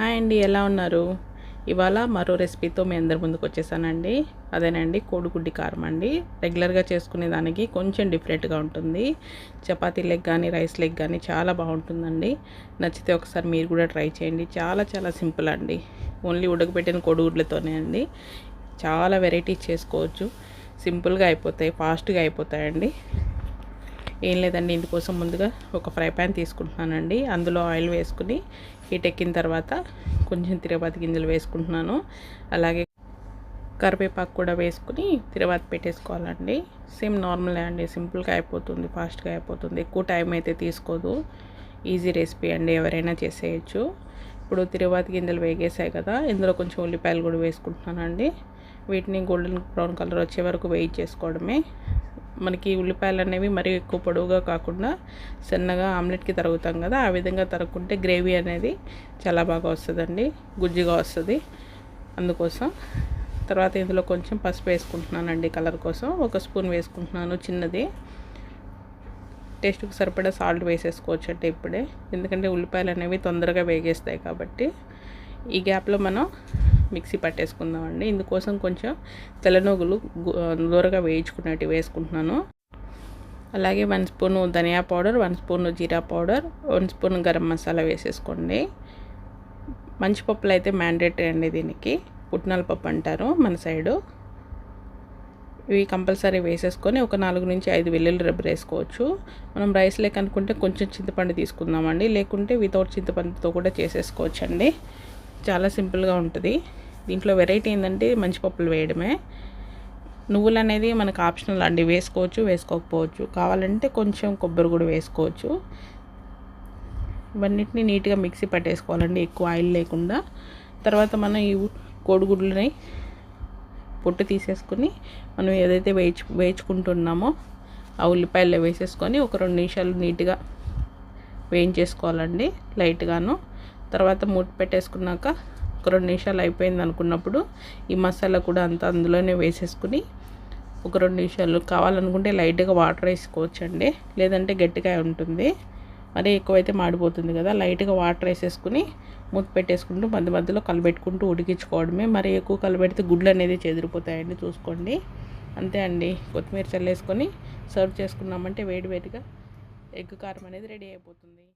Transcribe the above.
Hi అండి ఎలా ఉన్నారు? ఇవాళ మరో రెసిపీతో మీ అందరి ముందుకు వచ్చేసానండి. అదేనండి కోడిగుడ్డి కారం అండి. రెగ్యులర్గా చేసుకునే దానికి కొంచెం డిఫరెంట్గా ఉంటుంది. చపాతీ లెగ్ కానీ రైస్ లెగ్ కానీ చాలా బాగుంటుందండి. నచ్చితే ఒకసారి మీరు కూడా ట్రై చేయండి. చాలా చాలా సింపుల్ అండి. ఓన్లీ ఉడకబెట్టిన కోడిగుడ్లతోనే అండి. చాలా వెరైటీస్ చేసుకోవచ్చు. సింపుల్గా అయిపోతాయి ఫాస్ట్గా అయిపోతాయండి. ఏం లేదండి ఇందుకోసం ముందుగా ఒక ఫ్రై ప్యాన్ తీసుకుంటున్నానండి. అందులో ఆయిల్ వేసుకుని హీట్ ఎక్కిన తర్వాత కొంచెం తిరగబాతి గింజలు వేసుకుంటున్నాను. అలాగే కరివేపాకు కూడా వేసుకుని తిరగబాతి పెట్టేసుకోవాలండి. సేమ్ నార్మలే అండి సింపుల్గా అయిపోతుంది ఫాస్ట్గా అయిపోతుంది. ఎక్కువ టైం అయితే తీసుకోదు. ఈజీ రెసిపీ అండి ఎవరైనా చేసేయచ్చు. ఇప్పుడు తిరువాతి గింజలు వేగేసాయి కదా ఇందులో కొంచెం ఉల్లిపాయలు కూడా వేసుకుంటున్నానండి. వీటిని గోల్డెన్ బ్రౌన్ కలర్ వచ్చే వరకు వెయిట్ చేసుకోవడమే మనకి ఉల్లిపాయలు అనేవి మరీ ఎక్కువ పొడవుగా కాకుండా సన్నగా ఆమ్లెట్కి తరుగుతాం కదా ఆ విధంగా తరుక్కుంటే గ్రేవీ అనేది చాలా బాగా వస్తుందండి గుజ్జుగా వస్తుంది. అందుకోసం తర్వాత ఇందులో కొంచెం పసుపు వేసుకుంటున్నానండి కలర్ కోసం. ఒక స్పూన్ వేసుకుంటున్నాను చిన్నది. టేస్ట్కి సరిపడా సాల్ట్ వేసేసుకోవచ్చు అంటే ఇప్పుడే. ఎందుకంటే ఉల్లిపాయలు అనేవి తొందరగా వేగేస్తాయి కాబట్టి. ఈ గ్యాప్లో మనం మిక్సీ పట్టేసుకుందామండి. ఇందుకోసం కొంచెం తెల్లనొగులు దూరగా వేయించుకున్నట్టు వేసుకుంటున్నాను. అలాగే వన్ స్పూన్ ధనియా పౌడర్ వన్ స్పూన్ జీరా powder one spoon garam masala వేసేసుకోండి. మంచి పప్పులు అయితే మ్యాండేటరీ అండి దీనికి. పుట్నాల పప్పు అంటారు మన సైడు. ఇవి కంపల్సరీ వేసేసుకొని ఒక నాలుగు నుంచి ఐదు వెల్లుల్లి రబ్బర్ వేసుకోవచ్చు. మనం రైస్ లేక అనుకుంటే కొంచెం చింతపండు తీసుకుందామండి. లేకుంటే వితౌట్ చింతపండుతో కూడా చేసేసుకోవచ్చు అండి చాలా సింపుల్గా ఉంటుంది. దీంట్లో వెరైటీ ఏంటంటే మంచి పప్పులు వేయడమే. నువ్వులు అనేది మనకు ఆప్షనల్ అండి వేసుకోవచ్చు వేసుకోకపోవచ్చు. కావాలంటే కొంచెం కొబ్బరి కూడా వేసుకోవచ్చు. ఇవన్నిటిని నీట్గా మిక్సీ పట్టేసుకోవాలండి ఎక్కువ ఆయిల్ లేకుండా. తర్వాత మనం ఈ కోడిగుడ్లని పొట్టు తీసేసుకుని మనం ఏదైతే వేయించు వేయించుకుంటున్నామో ఆ ఉల్లిపాయలు వేసేసుకొని ఒక రెండు నిమిషాలు నీట్గా వేయించేసుకోవాలండి లైట్గాను. తర్వాత మూట పెట్టేసుకున్నాక ఒక రెండు నిమిషాలు అయిపోయింది అనుకున్నప్పుడు ఈ మసాలా కూడా అంతా అందులోనే వేసేసుకుని ఒక రెండు నిమిషాలు కావాలనుకుంటే లైట్గా వాటర్ వేసుకోవచ్చండి. లేదంటే గట్టిగా ఉంటుంది. మరీ ఎక్కువైతే మాడిపోతుంది కదా. లైట్గా వాటర్ వేసేసుకుని మూత పెట్టేసుకుంటూ మధ్య మధ్యలో కలబెట్టుకుంటూ ఉడికించుకోవడమే. మరి ఎక్కువ కలబెడితే గుడ్లు అనేది చెదిరిపోతాయండి చూసుకోండి. అంతే అండి. కొత్తిమీర చల్లేసుకొని సర్వ్ చేసుకున్నామంటే వేడి వేడిగా ఎగ్ కారం అనేది రెడీ అయిపోతుంది.